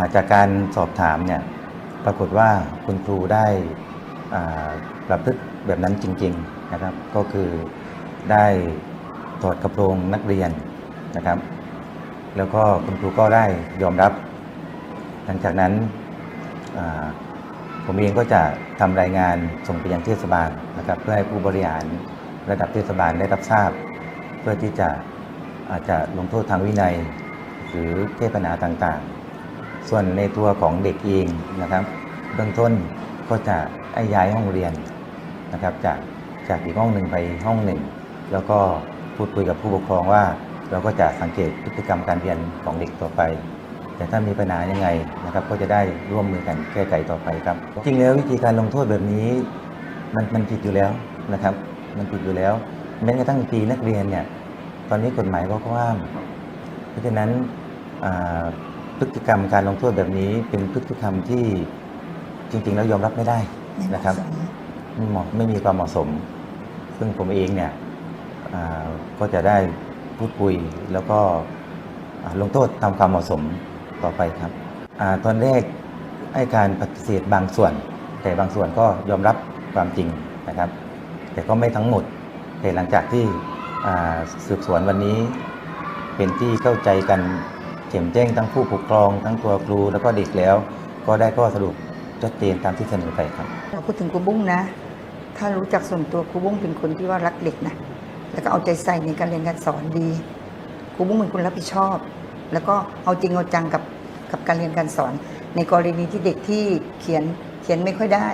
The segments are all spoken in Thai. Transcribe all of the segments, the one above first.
าจากการสอบถามเนี่ยปรากฏว่าคุณครูได้ประพฤติแบบนั้นจริงๆนะครับ ก็คือได้ถอดกระโปรงนักเรียนนะครับ แล้วก็คุณครูก็ได้ยอมรับ หลังจากนั้นผมเองก็จะทำรายงานส่งไปยังเทศบาลนะครับ เพื่อให้ผู้บริหารระดับเทศบาลได้รับทราบ เพื่อที่จะอาจจะลงโทษทางวินัย หรือแก้ปัญหาต่างๆ ส่วนในตัวของเด็กเองนะครับ เบื้องต้นก็จะย้ายห้องเรียนนะครับจากจากอีกห้องหนึ่งไปห้องหนึ่ง แล้วก็พูดคุยกับผู้ปกครองว่า เราก็จะสังเกตพฤติกรรมการเรียนของเด็กต่อไป แต่ถ้ามีปัญหายังไงนะครับก็จะได้ร่วมมือกันแก้ไขต่อไปครับ จริงแล้ววิธีการลงโทษแบบนี้มันมันผิดอยู่แล้วนะครับมันผิดอยู่แล้วแม้กระทั่งปีนักเรียนเนี่ยตอนนี้กฎหมายก็ห้าม เพราะฉะนั้นอ่า พฤติกรรมการลงโทษแบบนี้ เป็นพฤติกรรมที่จริง ๆ แล้วยอมรับไม่ได้ไม่เหมาะนะครับสมไม่เหมาะไม่มีความเหมาะสม ซึ่งผมเองเนี่ยอ่าก็จะได้พูดคุยแล้วก็อ่าลงโทษตามความเหมาะสมต่อไปครับอาตอนแรกให้การปฏิเสธบางส่วน แต่บางส่วนก็ยอมรับความจริงนะครับ แต่ก็ไม่ทั้งหมดแต่หลังจากที่อ่าสืบสวนวันนี้เป็นที่เข้าใจกัน แจ่มแจ้งทั้งผู้ปกครอง ทั้งตัวครูแล้วก็เด็กแล้ว ก็ได้ข้อสรุปชัดเจนตามที่เสนอไปครับเราพูดถึงครูบุ้งนะ ถ้ารู้จักส่วนตัวครูบุ้งเป็นคนที่ว่ารักเด็กนะแล้วก็เอาใจใส่ในการเรียนการสอนดีครูบุ้งเป็นคนรับผิดชอบ แล้วก็เอาจริงเอาจังกับกับการเรียนการสอน ในกรณีที่เด็กที่เขียนเขียนไม่ค่อยได้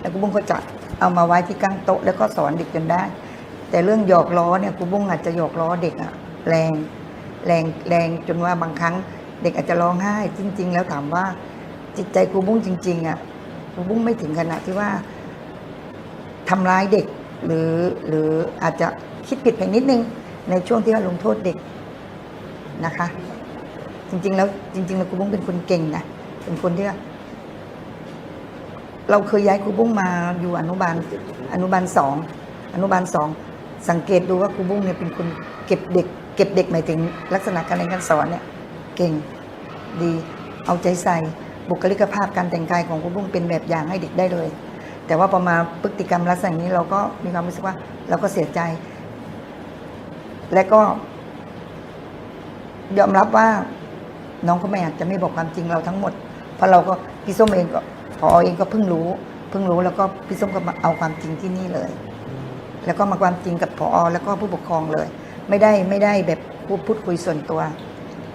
แล้วครูบุ้งก็จะเอามาไว้ที่กลางโต๊ะแล้วก็สอนเด็กจนได้ แต่เรื่องหยอกล้อเนี่ยครูบุ้งอาจจะหยอกล้อเด็กอะแรง แรงแรงจนว่าบางครั้งเด็กอาจจะร้องไห้ จริง ๆ แล้วถามว่าจิตใจครูบุ้งจริง ๆ อะครูบุ้งไม่ถึงขนาดที่ว่าทำร้ายเด็ก หรือหรืออาจจะคิดผิดไปนิดนึงในช่วงที่ว่าลงโทษเด็กนะคะ จริง ๆ แล้วจริง ๆ แล้วครูบุ้งเป็นคนเก่งนะเป็นคนที่ว่าเราเคยย้ายครูบุ้งมาอยู่อนุบาลอนุบาลสองอนุบาลสอง สังเกตดูว่าครูบุ้งเนี่ยเป็นคนเก็บเด็ก เก็บเด็กหมายถึงลักษณะการเรียนการสอนเนี่ยเก่งดีเอาใจใส่บุคลิกภาพการแต่งกายของครูบุ้งเป็นแบบอย่างให้เด็กได้เลย แต่ว่าพอมาพฤติกรรมลักษณะนี้เราก็มีความรู้สึกว่าเราก็เสียใจ และก็ ยอมรับว่าน้องก็ไม่อาจจะไม่บอกความจริงเราทั้งหมด เพราะเราก็พี่ส้มเองก็พอเองก็เพิ่งรู้ เพิ่งรู้แล้วก็พี่ส้มก็มาเอาความจริงที่นี่เลย แล้วก็มาความจริงกับพอแล้วก็ผู้ปกครองเลย ไม่ได้ไม่ได้แบบพูดพูดคุยส่วนตัว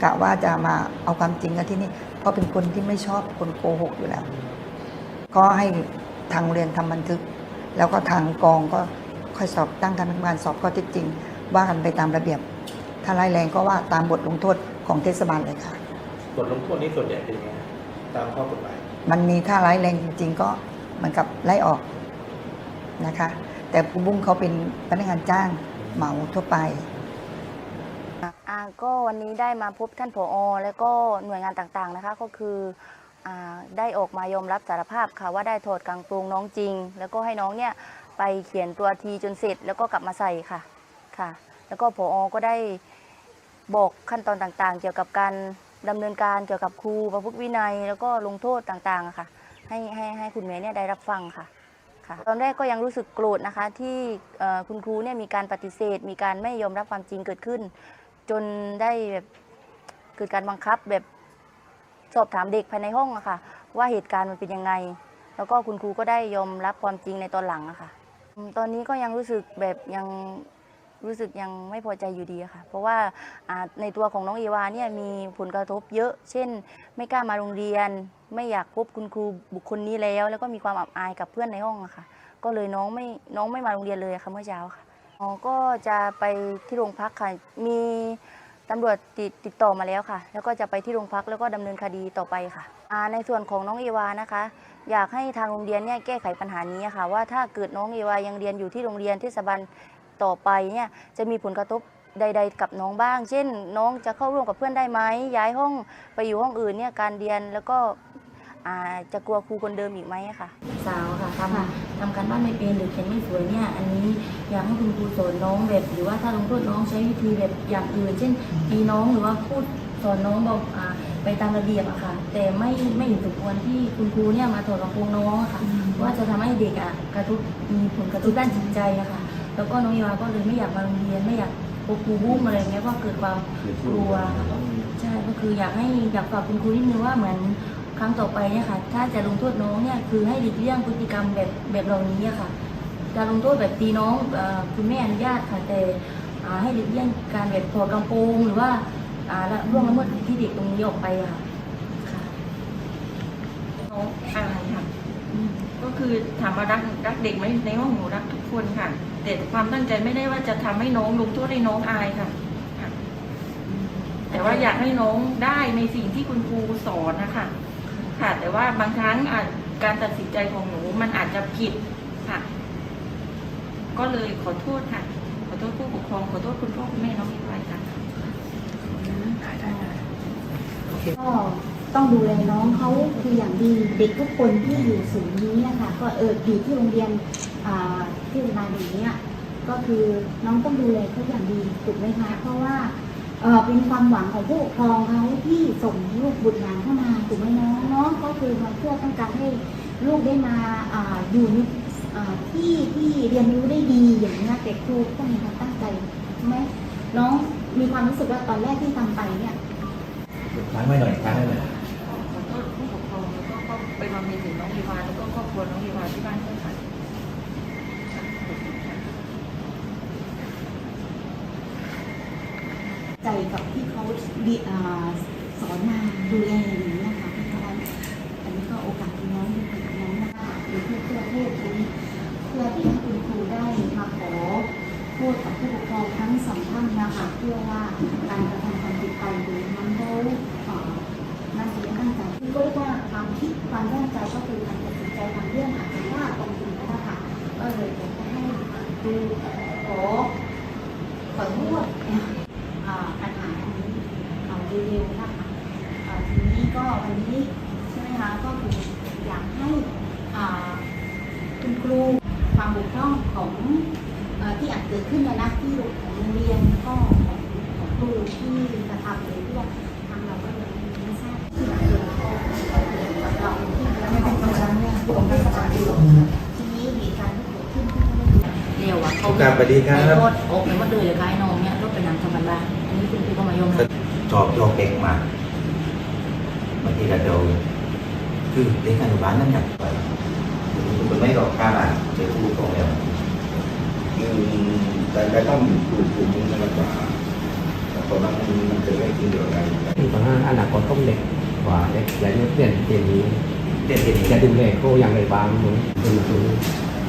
กะว่าจะมาเอาความจริงกันที่นี่เพราะเป็นคนที่ไม่ชอบคนโกหกอยู่แล้ว ก็ให้ทางโรงเรียนทำบันทึก แล้วก็ทางกองก็ค่อยสอบตั้งคณะกรรมการสอบข้อเท็จจริง ว่ากันไปตามระเบียบ ถ้าร้ายแรงก็ว่าตามบทลงโทษของเทศบาลเลยค่ะบทลงโทษนี้ส่วนใหญ่เป็นยังไงตามข้อกฎหมายมันมีถ้าร้ายแรงจริง ๆ ก็เหมือนกับไล่ออกนะคะ แต่ครูบุ้งเขาเป็นพนักงานจ้างเหมาทั่วไป อ่าก็วันนี้ได้มาพบท่านผอ แล้วก็หน่วยงานต่างๆนะคะ ก็คืออาได้ออกมายอมรับสารภาพค่ะว่าได้ถอดกางโปรงน้องจริง แล้วก็ให้น้องเนี่ยไปเขียนตัวทีจนเสร็จ แล้วก็กลับมาใส่ค่ะค่ะ แล้วก็ผอ ก็ได้บอกขั้นตอนต่างๆ เกี่ยวกับการดำเนินการเกี่ยวกับครูประพฤติวินัย แล้วก็ลงโทษต่างๆอะค่ะ ให้ให้ให้คุณแม่เนี่ยได้รับฟังค่ะ ค่ะตอนแรกก็ยังรู้สึกโกรธนะคะที่คุณครูเนี่ยมีการปฏิเสธ มีการไม่ยอมรับความจริงเกิดขึ้น จนได้แบบเกิดการบังคับแบบสอบถามเด็กภายในห้องอะค่ะ ว่าเหตุการณ์มันเป็นยังไง แล้วก็คุณครูก็ได้ยอมรับความจริงในตอนหลังอะค่ะ ตอนนี้ก็ยังรู้สึกแบบยังรู้สึกยังไม่พอใจอยู่ดีอะค่ะ เพราะว่าอ่าในตัวของน้องเอวาเนี่ยมีผลกระทบเยอะ เช่น ไม่กล้ามาโรงเรียน ไม่อยากพบคุณครูบุคคลนี้แล้ว แล้วก็มีความอับอายกับเพื่อนในห้องอะค่ะ ก็เลยน้องไม่น้องไม่มาโรงเรียนเลยะค่ะเมื่อเช้าค่ะอ๋อก็จะไปที่โรงพักค่ะ มีตำรวจติดติดต่อมาแล้วค่ะ แล้วก็จะไปที่โรงพักแล้วก็ดำเนินคดีต่อไปค่ะอ่าในส่วนของน้องเอวานะคะ อยากให้ทางโรงเรียนเนี่ยแก้ไขปัญหานี้ค่ะ ว่าถ้าเกิดน้องเอวายังเรียนอยู่ที่โรงเรียนเทศบาลต่อไปเนี่ยจะมีผลกระทบใด ๆ กับน้องบ้าง เช่น น้องจะเข้าร่วมกับเพื่อนได้ไหมย้ายห้องไปอยู่ห้องอื่นเนี่ยการเรียนแล้วก็ อ่าจะกลัวครูคนเดิมอีกไหมอะค่ะ สาวค่ะทำทำการบ้านไม่เป็นหรือเขียนไม่สวยเนี่ยอันนี้อยากให้คุณครูสอนน้องแบบหรือว่าถ้าลงโทษน้องใช้วิธีแบบอย่างอื่น เช่นตีน้องหรือว่าพูดสอนน้องบอกอ่าไปตามระเบียบอะค่ะ แต่ไม่ไม่เห็นสมควรที่คุณครูเนี่ยมาถอดกระโปรงน้องอะค่ะ ว่าจะทำให้เด็กอะกระทบมีผลกระทบด้านจิตใจอะค่ะ แล้วก็น้องเอวาก็เลยไม่อยากมาโรงเรียนไม่อยากพบครูบุ้มอะไรเงี้ยเพราะเกิดความกลัว ใช่ก็คืออยากให้อยากฝากคุณครูนิดนึงว่าเหมือน ครั้งต่อไปเนี่ยค่ะ ถ้าจะลงโทษน้องเนี่ยคือให้หลีกเลี่ยงพฤติกรรมแบบแบบเหล่านี้อะค่ะ การลงโทษแบบตีน้องเออคุณแม่อนุญาตค่ะ แต่อ่าให้หลีกเลี่ยงการแบบถอดกำโปรงหรือว่าอ่าละร่วงละเมิดสิทธิเด็กตรงนี้ออกไปอะค่ะค่ะน้องอายค่ะก็คือถามว่ารักรักเด็กไหมในห้องหนูรักทุกคนค่ะแต่ความตั้งใจไม่ได้ว่าจะทำให้น้องลงโทษให้น้องอายค่ะค่ะแต่ว่าอยากให้น้องได้ในสิ่งที่คุณครูสอนนะคะ ค่ะ แต่ว่าบางครั้งอาจการตัดสินใจของหนูมันอาจจะผิดค่ะ ก็เลยขอโทษค่ะ ขอโทษผู้ปกครอง ขอโทษคุณพ่อคุณแม่น้องอีกไว้ค่ะก็ต้องดูแลน้องเขาคืออย่างดีเด็กทุกคนที่อยู่ศูนย์นี้นะคะก็เอออยู่ที่โรงเรียนที่โรงพยาบาลอย่างนี้ก็คือน้องต้องดูแลเขาอย่างดีถูกไหมคะเพราะว่าเออเป็นความหวังของผู้ปกครองเขาที่ส่งลูกบุตรหลานเข้ามา ก็คือมาเพื่อต้องการให้ลูกได้มาอ่าอยู่ในอ่าที่ที่เรียนรู้ได้ดีอย่างนี้ยแต่ครูก็มีความตั้งใจใช่ไหมน้องมีความรู้สึกว่าตอนแรกที่ทำไปเนี่ยค้างไว้หน่อยค้างไว้หน่อยขอโทษผู้ปกครองแล้วก็ก็ไปบำเพ็ญถึงน้องอีวาแล้วก็ครอบครัวน้องอีวาที่บ้านด้วยค่ะใจกับที่เขาเรียอ่าสอนมาดูแลอย่างนี้ ก็เรียกว่าความคิดความตั้งใจก็คือการตัดสินใจทางเรื่องอาจจะว่าตรงจริงแล้นะคะก็เลยอยากจะให้ดูขอขอโทษนะอ่าปัญหาอันนี้เอาเร็วๆนะคะทีนี้ก็วันนี้ใช่ไหมคะก็คืออยากให้คุณครูความบกพร่องของที่อาจเกิดขึ้นในหน้าที่ของโรงเรียนแล้วก็ของครูที่กระทำเลยที่ว่าทางยังไม่ทราบที่อาจเกิดก็ก็เกิดกับเราที่เราไม่ต้องการเนี่ยผมไม่สบายอยู่ทีนี้เหตุการณ์ที่เกิดขึ้นที่ไม่ได้ เร็วอะเขาครับสวัสดีครับไม่รถออกไปว่าเลยเลยค่ะไอ้น้องเนี่ยรถเป็นหนังธรรมดาอันนี้คุณครูก็มายอมรับสอบโยกเก่งมากบางทีเราดูคือเด็กอนุบาลนั่นอยากไปคุณไม่หรอกกล้าอ่านเจอผู้ปกครองแล้วคือแต่ก็ต้องดูกลุ่มนี้มากกว่าแต่ตอนนั้นมันมันเกิดอะไรขึ้นเดี๋ยวอะไรที่ตอนนั้นอนาคตต้องเด็กกว่าเด็กและนักเรียนเรียนนี้เด็กเด็กจะดูแลเขาอย่างไรบ้างมึงเป็นมาตรงนี้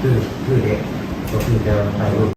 คือคือเด็ก ก็คือจะไปรู้